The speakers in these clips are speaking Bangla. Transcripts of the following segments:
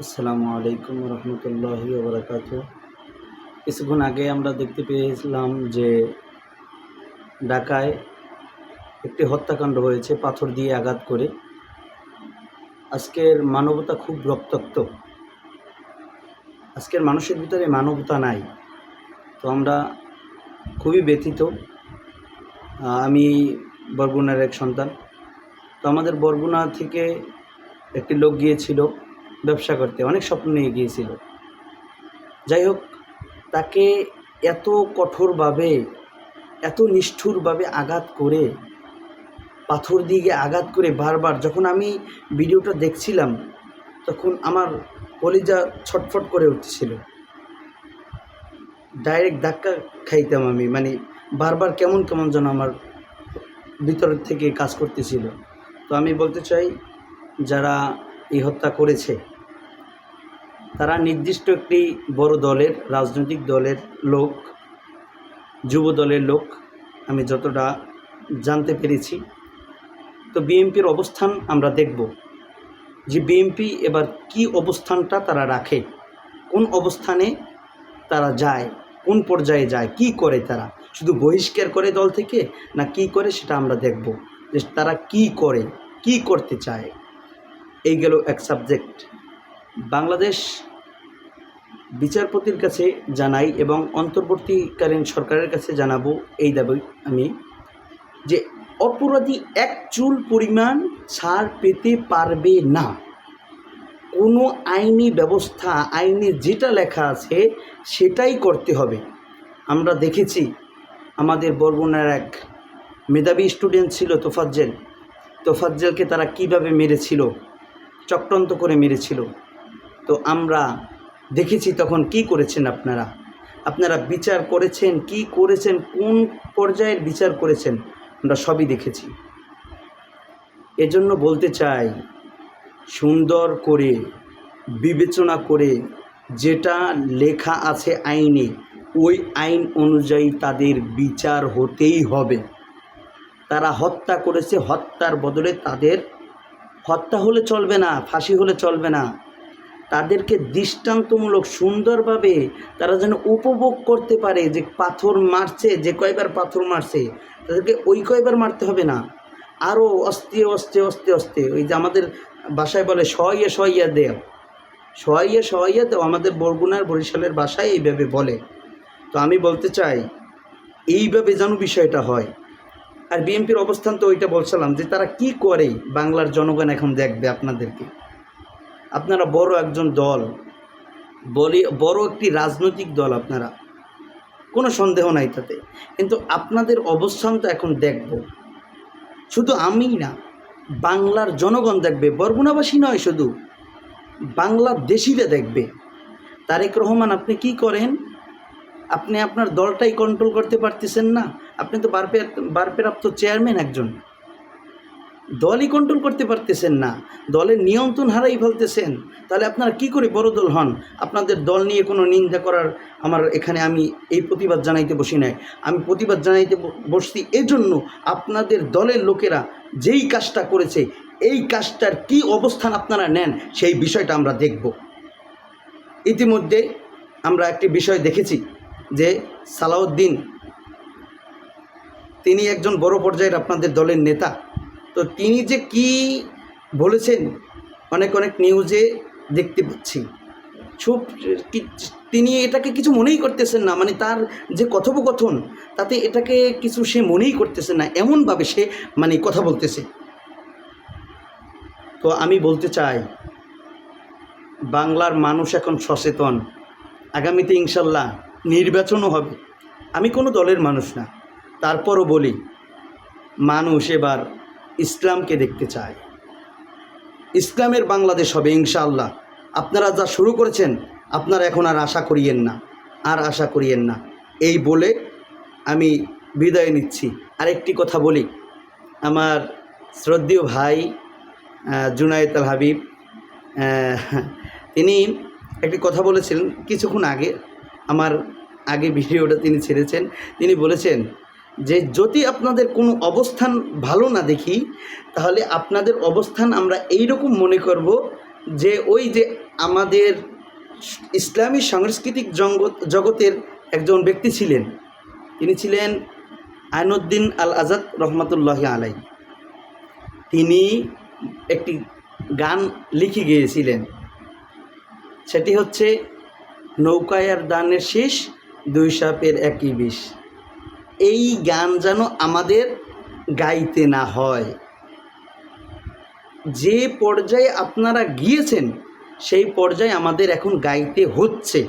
আসসালামু আলাইকুম রহমতুল্লাহি ওবরাকাত কিছুক্ষণ আগে আমরা দেখতে পেয়েছিলাম যে ঢাকায় একটি হত্যাকাণ্ড হয়েছে, পাথর দিয়ে আঘাত করে। আজকের মানবতা খুব রক্তাক্ত। আজকের মানুষের ভিতরে মানবতা নাই। তো আমরা খুবই ব্যথিত। আমি বরগুনার এক সন্তান। তো আমাদের বরগুনা থেকে একটি লোক গিয়েছিল। ব্যবসা করতে, অনেক স্বপ্ন নিয়ে গিয়েছিল। যাই হোক, তাকে এত কঠোরভাবে, এত নিষ্ঠুরভাবে আঘাত করে, পাথর দিয়ে আঘাত করে বারবার, যখন আমি ভিডিওটা দেখছিলাম, তখন আমার কলিজা ছটফট করে উঠছিল। ডাইরেক্ট ধাক্কা খাইতাম আমি মানে বারবার কেমন কেমন যেন আমার ভিতরের থেকে কাজ করতেছিল। তো আমি বলতে চাই, যারা এই হত্যা করেছে তারা নির্দিষ্ট একটি বড় দলের, রাজনৈতিক দলের লোক, যুব দলের লোক, আমি যতটা জানতে পেরেছি। তো বিএনপির অবস্থান আমরা দেখব। যে বিএনপি এবার কি অবস্থানটা তারা রাখে, কোন অবস্থানে তারা যায়, কোন পর্যায়ে যায়, কি করে তারা, শুধু বহিষ্কার করে দল থেকে, না কি করে সেটা আমরা দেখব। যে তারা কি করে, কি করতে চায়, এই গেল এক সাবজেক্ট। বাংলাদেশ বিচারপতির কাছে জানাই এবং অন্তর্বর্তীকালীন সরকারের কাছে জানাব এই দাবি আমি যে অপরাধী এক চুল পরিমাণ ছাড় পেতে পারবে না। কোনো আইনি ব্যবস্থা, আইনে যেটা লেখা আছে সেটাই করতে হবে। আমরা দেখেছি আমাদের বরগুনার এক মেধাবী স্টুডেন্ট ছিল তোফাজ্জেল। তোফাজ্জেলকে তারা কীভাবে মেরেছিল? চক্রান্ত করে মেরেছিল। তো আমরা দেখেছি তখন কি করেছেন আপনারা? আপনারা বিচার করেছেন, কি করেছেন, কোন পর্যায়ের বিচার করেছেন, আমরা সবই দেখেছি। এজন্য বলতে চাই, সুন্দর করে বিবেচনা করে যেটা লেখা আছে আইনে, ওই আইন অনুযায়ী তাদের বিচার হতেই হবে। তারা হত্যা করেছে, হত্যার বদলে তাদের হত্যা হলে চলবে না, ফাঁসি হলে চলবে না। তাদেরকে দৃষ্টান্তমূলক, সুন্দরভাবে তারা যেন উপভোগ করতে পারে যে পাথর মারছে, যে কয়বার পাথর মারছে, তাদেরকে ওই কয়বার মারতে হবে না। আরও অস্তে অস্তে অস্তে অস্তে ওই যে আমাদের বাসায় বলে সইয়া সইয়া দেও। সইয়া সইয়া দেও, আমাদের বরগুনার বরিশালের বাসায় এইভাবে বলে। তো আমি বলতে চাই, এইভাবে যেন বিষয়টা হয়। আর বিএনপির অবস্থান তো ওইটা বলছিলাম যে তারা কি করে বাংলার জনগণ এখন দেখবে আপনাদেরকে? আপনারা বড় একজন দল, বলি, বড় একটি রাজনৈতিক দল আপনারা, কোনো সন্দেহ নাই তাতে। কিন্তু আপনাদের অবস্থান তো এখন দেখব। শুধু আমি না, বাংলার জনগণ দেখবে, বরগুনাবাসী নয় শুধু, বাংলাদেশিরা দেখবে। তারেক রহমান, আপনি কি করেন? আপনি আপনার দলটাই কন্ট্রোল করতে পারতেছেন না। আপনি তো বারপে বারপ্রাপ্ত চেয়ারম্যান একজন। দলই কন্ট্রোল করতে পারতেছেন না, দলের নিয়ন্ত্রণ হারাই ফেলতেছেন, তাহলে আপনারা কি করে বড় দল হন? আপনাদের দল নিয়ে কোনো নিন্দা করার আমার এখানে আমি এই প্রতিবাদ জানাইতে বসি নাই। আমি প্রতিবাদ জানাইতে বসছি এজন্য আপনাদের দলের লোকেরা যেই কাজটা করেছে, এই কাজটার কি অবস্থান আপনারা নেন, সেই বিষয়টা আমরা দেখব। ইতিমধ্যে আমরা একটি বিষয় দেখেছি যে সালাউদ্দিন, তিনি একজন বড় পর্যায়ের আপনাদের দলের নেতা। তো তিনি যে কি বলেছেন অনেক অনেক নিউজে দেখতে পাচ্ছি। কি- তিনি এটাকে কিছু মনেই করতেছেন না মানে তার যে কথোপকথন, তাতে এটাকে কিছু সে মনেই করতেছে না, এমনভাবে সে মানে কথা বলতেছে। তো আমি বলতে চাই, বাংলার মানুষ এখন সচেতন, আগামীতে ইনশাল্লাহ নির্বাচনও হবে। আমি কোনো দলের মানুষ না, তারপরও বলি, মানুষ এবার ইসলামকে দেখতে চায়। ইসলামের বাংলাদেশ হবে ইনশাআল্লাহ। আপনারা যা শুরু করেছেন আপনারা এখন আর আশা করিয়েন না আর আশা করিয়েন না। এই বলে আমি বিদায় নিচ্ছি। আরেকটি কথা বলি। আমার শ্রদ্ধেয় ভাই আহ, জুনায়েদ আল হাবিব তিনি একটি কথা বলেছিলেন কিছুক্ষণ আগে। আমার আগে ভিডিওটা তিনি ছেড়েছেন। তিনি বলেছেন যে যদি আপনাদের কোনো অবস্থান ভালো না দেখি, তাহলে আপনাদের অবস্থান আমরা এই রকম মনে করব যে ওই যে আমাদের ইসলামী সাংস্কৃতিক জগৎ, জগতের একজন ব্যক্তি ছিলেন। তিনি ছিলেন আইনুদ্দিন আল আজাদ রহমতুল্লাহ আলাই তিনি একটি গান লিখে গিয়েছিলেন। সেটি হচ্ছে নৌকায়ার দানের শেষ, দুই সাপের একই বিষ। এই গান যেন আমাদের গাইতে না হয়। যে পর্যায়ে আপনারা গিয়েছেন, সেই পর্যায়ে আমাদের এখন গাইতে হচ্ছে।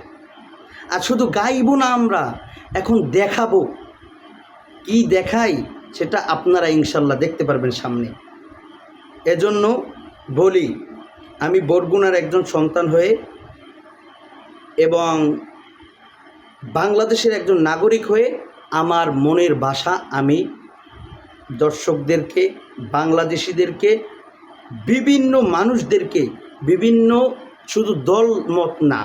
আর শুধু গাইব না আমরা, এখন দেখাবো। কি দেখাই সেটা আপনারা ইনশাল্লাহ দেখতে পারবেন সামনে। এজন্য বলি, আমি বরগুনার একজন সন্তান হয়ে এবং বাংলাদেশের একজন নাগরিক হয়ে আমার মনের ভাষা আমি দর্শকদেরকে, বাংলাদেশিদেরকে, বিভিন্ন মানুষদেরকে, বিভিন্ন শুধু দল মত না,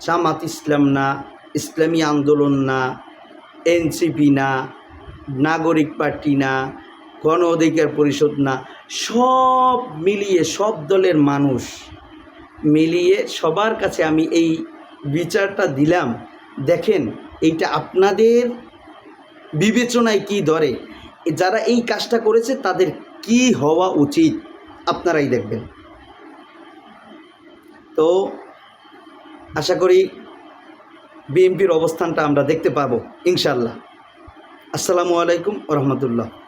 জামাত ইসলাম না, ইসলামী আন্দোলন না, এনসিপি না, নাগরিক পার্টি না, গণ অধিকার পরিষদ না, সব মিলিয়ে, সব দলের মানুষ মিলিয়ে সবার কাছে আমি এই বিচারটা দিলাম। দেখেন, এইটা আপনাদের বিবেচনায় কি ধরে? যারা এই কাজটা করেছে, তাদের কি হওয়া উচিত? আপনারাই দেখবেন। তো, আশা করি বিএমপির অবস্থানটা আমরা দেখতে পাবো ইনশাল্লাহ আসসালামু আলাইকুম রহমতুল্লাহ।